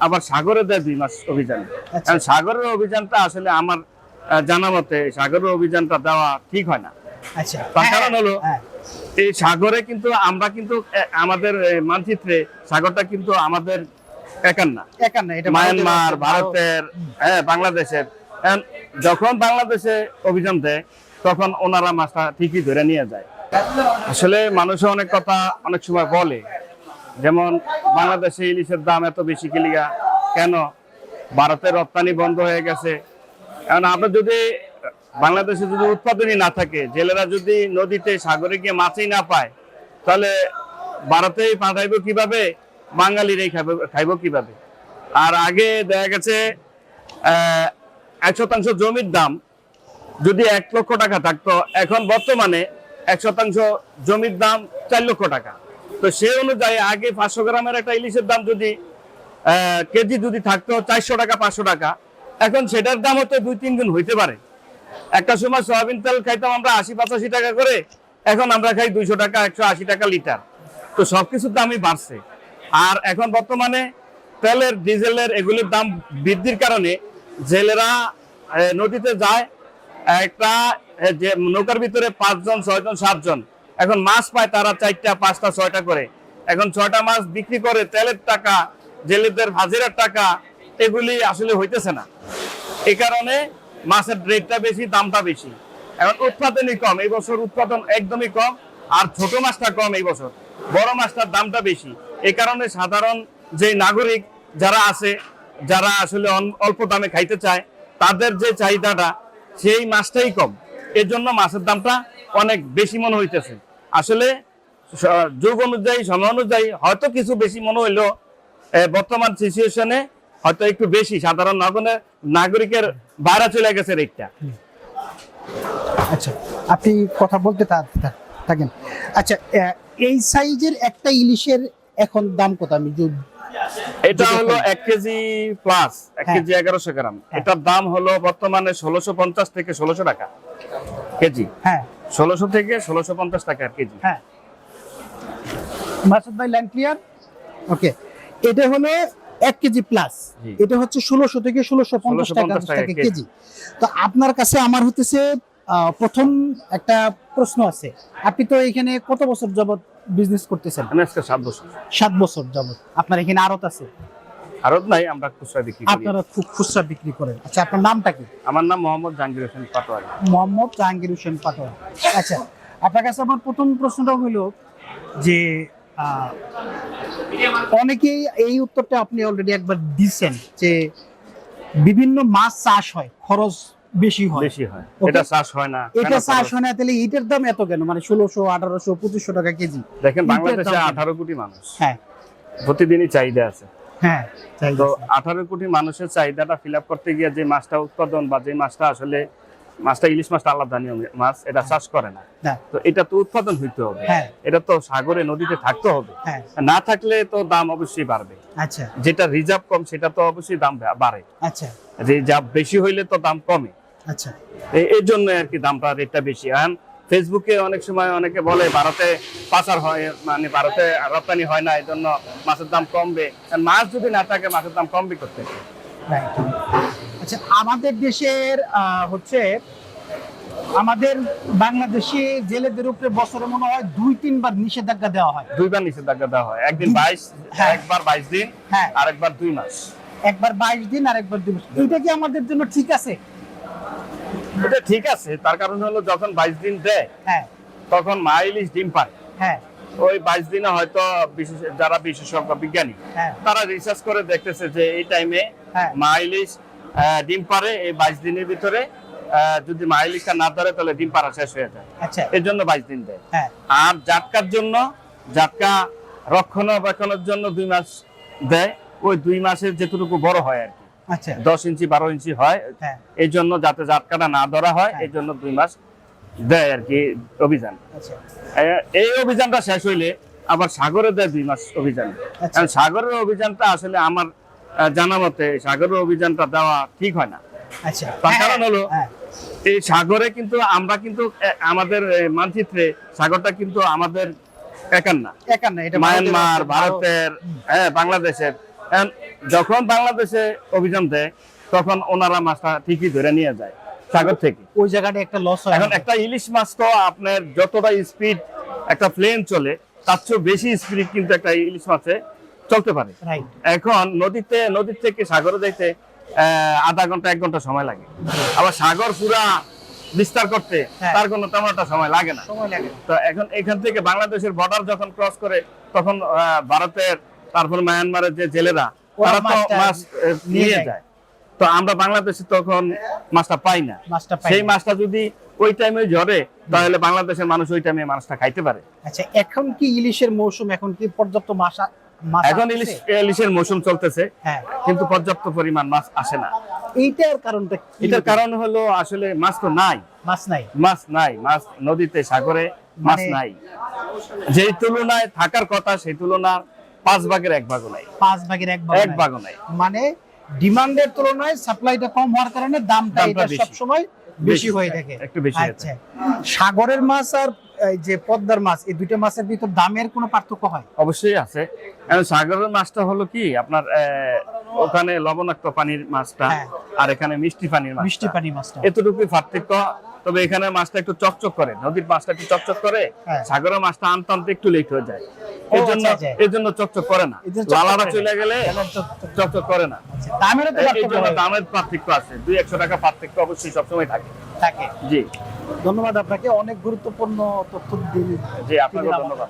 আবার সাগরে দেয় দুই মাস অভিযান। আচ্ছা। কারণ সাগরের অভিযানটা আসলে আমার জানা মতে সাগরের অভিযানটা দেওয়া ঠিক হয় না। আচ্ছা। তার কারণ হলো হ্যাঁ। এই সাগরে কিন্তু আমরা কিন্তু আমাদের মানচিত্রে সাগরটা কিন্তু আমাদের একার না। এটা মায়ানমার ভারতের- ভারতের হ্যাঁ বাংলাদেশের। যখন বাংলাদেশে অভিযান দেয় তখন ওনারা মাছটা ঠিকই ধরে নিয়ে যায়। আসলে মানুষ অনেক কথা অনেক সময় বলে যেমন বাংলাদেশে ইলিশের দাম এত বেশি কিলিগা কেন? ভারতের রপ্তানি বন্ধ হয়ে গেছে। এখন আপনার যদি বাংলাদেশে যদি উৎপাদনই না থাকে, জেলেরা যদি নদীতে, সাগরে গিয়ে মাছই না পায়, তাহলে ভারতেই পাঠাইব কীভাবে? বাঙালিরাই খাইব খাইব কীভাবে? আর আগে দেখা গেছে এক শতাংশ জমির দাম যদি এক লক্ষ টাকা থাকতো, এখন বর্তমানে এক শতাংশ জমির দাম চার লক্ষ টাকা। তো সেই অনুযায়ী আগে পাঁচশো গ্রামের একটা ইলিশের দাম যদি কেজি যদি থাকতো চারশো টাকা, পাঁচশো টাকা। এখন সেটার দাম হয়তো দুই, তিন গুণ হইতে পারে। একটা সময় সয়াবিন তেল খাইতাম আমরা আশি, পঁচাশি টাকা করে, এখন আমরা খাই দুইশো টাকা, একশো আশি টাকা লিটার। তো সব সবকিছুর দামই বাড়ছে। আর এখন বর্তমানে তেলের, ডিজেলের এগুলির দাম বৃদ্ধির কারণে জেলেরা নদীতে যায়, একটা যে নৌকার ভিতরে পাঁচজন, ছয়জন, সাতজন এখন মাছ পায় তারা চারটা, পাঁচটা, ছয়টা করে। এখন ছয়টা মাছ বিক্রি করে তেলের টাকা, জেলেদের হাজিরার টাকা, এগুলি আসলে হইতেছে না। এই কারণে মাছের রেটটা বেশি, দামটা বেশি। এখন উৎপাদনই কম, এই বছর উৎপাদন একদমই কম, আর ছোট মাছটা কম এই বছর। বড় মাছটার দামটা বেশি। এই কারণে সাধারণ যে নাগরিক যারা আছে, যারা আসলে অল্প দামে খাইতে চায়, তাদের যে চাহিদাটা, সেই মাছটাই কম। এর জন্য মাছের দামটা অনেক বেশি মনে হইতেছে। আসলে যুগ অনুযায়ী সময় অনুযায়ী হয়তো কিছু বেশি মনে হইলেও বর্তমান সিচুয়েশনে হয়তো একটু বেশি। সাধারণ নাগরিকের নাগরিকের বাইরে চলে গেছে রেটটা। আচ্ছা আপনি কথা বলতে থাকেন। আচ্ছা এই সাইজের একটা ইলিশের এখন দাম কত? আমি এটা হলো এক কেজি প্লাস এক হ্যাঁ। কেজি এগারোশো গ্রাম। এটার দাম হলো বর্তমানে ষোলোশো পঞ্চাশ থেকে ষোলোশো টাকা কেজি। হ্যাঁ। ষোলোশো থেকে ষোলোশো পঞ্চাশ টাকা কেজি। হ্যাঁ। মাসুদ ভাই লাইন ক্লিয়ার ওকে এটা হলো এক কেজি প্লাস এটা হচ্ছে ষোলোশো থেকে ষোলোশো পঞ্চাশ টাকা 1650 টাকা টাকা কেজি। তো আপনার কাছে আমার হতেছে প্রথম একটা প্রশ্ন আছে। আপনি তো এখানে কত বছর যাবত বিজনেস করতেছেন? আজকে সাত বছর। সাত বছর যাবত আপনার এখানে আড়ত আছে? আরত নাই আমরা খুচরা বিক্রি করি। আপনারা খুব খুচরা বিক্রি করেন। আচ্ছা আপনার নামটা কি? আমার নাম মোহাম্মদ জাহাঙ্গীর হোসেন পাটোয়ারি। মোহাম্মদ জাহাঙ্গীর হোসেন পাটোয়া আচ্ছা আপনার কাছে আমার প্রথম প্রশ্নটা হলো যে অনেকেই এই উত্তরটা আপনি অলরেডি একবার দিচ্ছেন যে বিভিন্ন মাছ চাষ হয় খরচ বেশি হয়। বেশি হয়। এটা চাষ হয় না। এটা চাষ হয় না তাহলে এটার দাম এত কেন? মানে ষোলোশো আঠারোশো পঁচিশশো টাকা কেজি। দেখেন ইটের বাংলাদেশে আঠারো কোটি মানুষ। হ্যাঁ। প্রতিদিনই চাহিদা আছে। হ্যাঁ তো আঠারো কোটি মানুষের চাহিদাটা ফিল করতে গিয়ে যে মাছটা উৎপাদন বা যে মাছটা আসলে মাছটা ইলিশ মাছটা আলাদা নিয়ম মাছ এটা চাষ করে না। তো এটা তো উৎপাদন হইতে হবে। হ্যাঁ। এটা তো সাগরে নদীতে থাকতে হবে। হ্যাঁ। না থাকলে তো দাম অবশ্যই বাড়বে। আচ্ছা। যেটা রিজার্ভ কম সেটা তো অবশ্যই দাম বাড়ে। আচ্ছা। রিজার্ভ বেশি হইলে তো দাম কমে। আচ্ছা। এই জন্য আর কি দামটা রেটটা বেশি। আর ফেসবুকে অনেক সময় অনেকে বলে ভারতে পাচার হয় মানে ভারতে রপ্তানি হয় না এই জন্য মাছের দাম কমবে। মাছ যদি না থাকে মাছের দাম কমবে করতে আচ্ছা আমাদের দেশের হচ্ছে আমাদের বাংলাদেশে জেলেদের উপরে বছরে মনে হয় দুই তিনবার নিষেধাজ্ঞা দেওয়া হয়। দুইবার নিষেধাজ্ঞা দেওয়া হয়। একদিন বাইশ হ্যাঁ। একবার বাইশ দিন হ্যাঁ। আর একবার দুই মাস। একবার বাইশ দিন আর একবার দুই মাস। এটা কি আমাদের জন্য ঠিক আছে? এটা ঠিক আছে তার কারণ হলো যখন বাইশ দিন দেয় হ্যাঁ। তখন মা ইলিশ ডিম পায়। হ্যাঁ। ওই বাইশ দিনে হয়তো বিশেষ যারা বিশেষজ্ঞ বিজ্ঞানী হ্যাঁ। তারা রিসার্চ করে দেখতেছে যে এই টাইমে হ্যাঁ। মা ইলিশ ডিম পারে এই বাইশ দিনের ভিতরে যদি মা ইলিশটা না ধরে তাহলে ডিম পাড়া শেষ হয়ে যায়। আচ্ছা। এর জন্য বাইশ দিন দেয়। আর জাটকার জন্য জাটকা রক্ষণাবেক্ষণের জন্য দুই মাস দেয়। ওই দুই মাসের যেটুকু বড় হয় আর দশ ইঞ্চি বারো ইঞ্চি হয়। হ্যাঁ। এই জন্য যাতে জাটকাটা না ধরা হয় হ্যাঁ। এই জন্য দুই মাস দেয় আর কি অভিযান। আচ্ছা। এই অভিযানটা শেষ হইলে আবার সাগরে দেয় দুই মাস অভিযান। আচ্ছা। কারণ সাগরের অভিযানটা আসলে আমার জানা মতে সাগরের অভিযানটা দেওয়া ঠিক হয় না। আচ্ছা। তার কারণ হলো হ্যাঁ। এই সাগরে কিন্তু আমরা কিন্তু আমাদের মানচিত্রে সাগরটা কিন্তু আমাদের একার না। এটা মায়ানমার ভারতের- হ্যাঁ বাংলাদেশের। যখন বাংলাদেশে অভিযান দেয় তখন ওনারা মাছটা ঠিকই ধরে নিয়ে যায় সাগর থেকে। ওই জায়গাটা একটা লস হয়। এখন একটা ইলিশ মাছ তো আপনার যতটা স্পিড একটা প্লেন চলে তার চেয়ে বেশি স্পিড কিন্তু একটা ইলিশ মাছে চলতে পারে। এখন নদীতে নদীর থেকে সাগরে যাইতে আধা ঘণ্টা এক ঘণ্টা সময় লাগে। আবার সাগর পুরা বিস্তার করতে হ্যাঁ। তার কোনো তেমন একটা সময় লাগে না। তো এখন এখান থেকে বাংলাদেশের বর্ডার যখন ক্রস করে তখন আহ, ভারতের তারপর মায়ানমারের যে জেলেরা তারা তো মাছ নিয়ে যায়। তো আমরা বাংলাদেশে তখন মাছটা পাই না। সেই মাছটা যদি ওই টাইমে ঝরে তাহলে বাংলাদেশের মানুষ ওই টাইমে মাছটা খাইতে পারে। আচ্ছা এখন কি ইলিশের মৌসুম? এখন কি পর্যাপ্ত মাছ এখন ইলিশ ইলিশের মৌসুম চলতেছে হ্যাঁ। কিন্তু পর্যাপ্ত পরিমাণ মাছ আসে না। এইটার কারণটা কি? এটার কারণ হলো আসলে মাছ তো নাই। মাছ নাই? মাছ নাই মাছ নদীতে সাগরে মাছ মানে- নাই। যেই তুলনায় থাকার কথা সেই তুলনা পাঁচ ভাগের এক ভাগও নাই। পাঁচ ভাগের এক ভাগ এক। ভাগও নাই। মানে ডিমান্ডের তুলনায় সাপ্লাইটা কম হওয়ার কারণে দামটা এটা। সব সময় বেশি হয়ে থাকে, একটু বেশি আচ্ছা। সাগরের মাছ আর এই যে পদ্মার মাছ এই দুইটা মাছের ভিতর দামের কোনো পার্থক্য হয়? অবশ্যই আছে। এখন সাগরের মাছটা হলো কি আপনার ওখানে লবণাক্ত পানির মাছটা হ্যাঁ। আর এখানে মিষ্টি পানির মাছ মিষ্টি পানি মাছটা। এতটুকুই পার্থক্য। তবে এখানে মাছটা একটু চকচক করে নদীর মাছটা একটু চকচক করে হ্যাঁ। সাগরের মাছটা আনতে আনতে একটু লেট হয়ে যায়। এর জন্য আচ্ছা, আচ্ছা। এর জন্য চকচক করে না। এর জন্য চকচক লালারা চলে গেলে তাহলে চক- চক- চকচক করে না। আচ্ছা, দামেরও তো এই- এই পার্থক্য জন্য। দামের পার্থক্য আছে। দুই একশো টাকা পার্থক্য অবশ্যই সবসময় থাকে। থাকে। জি। ধন্যবাদ আপনাকে। অনেক গুরুত্বপূর্ণ তথ্য দিন জি আপনাকে ধন্যবাদ।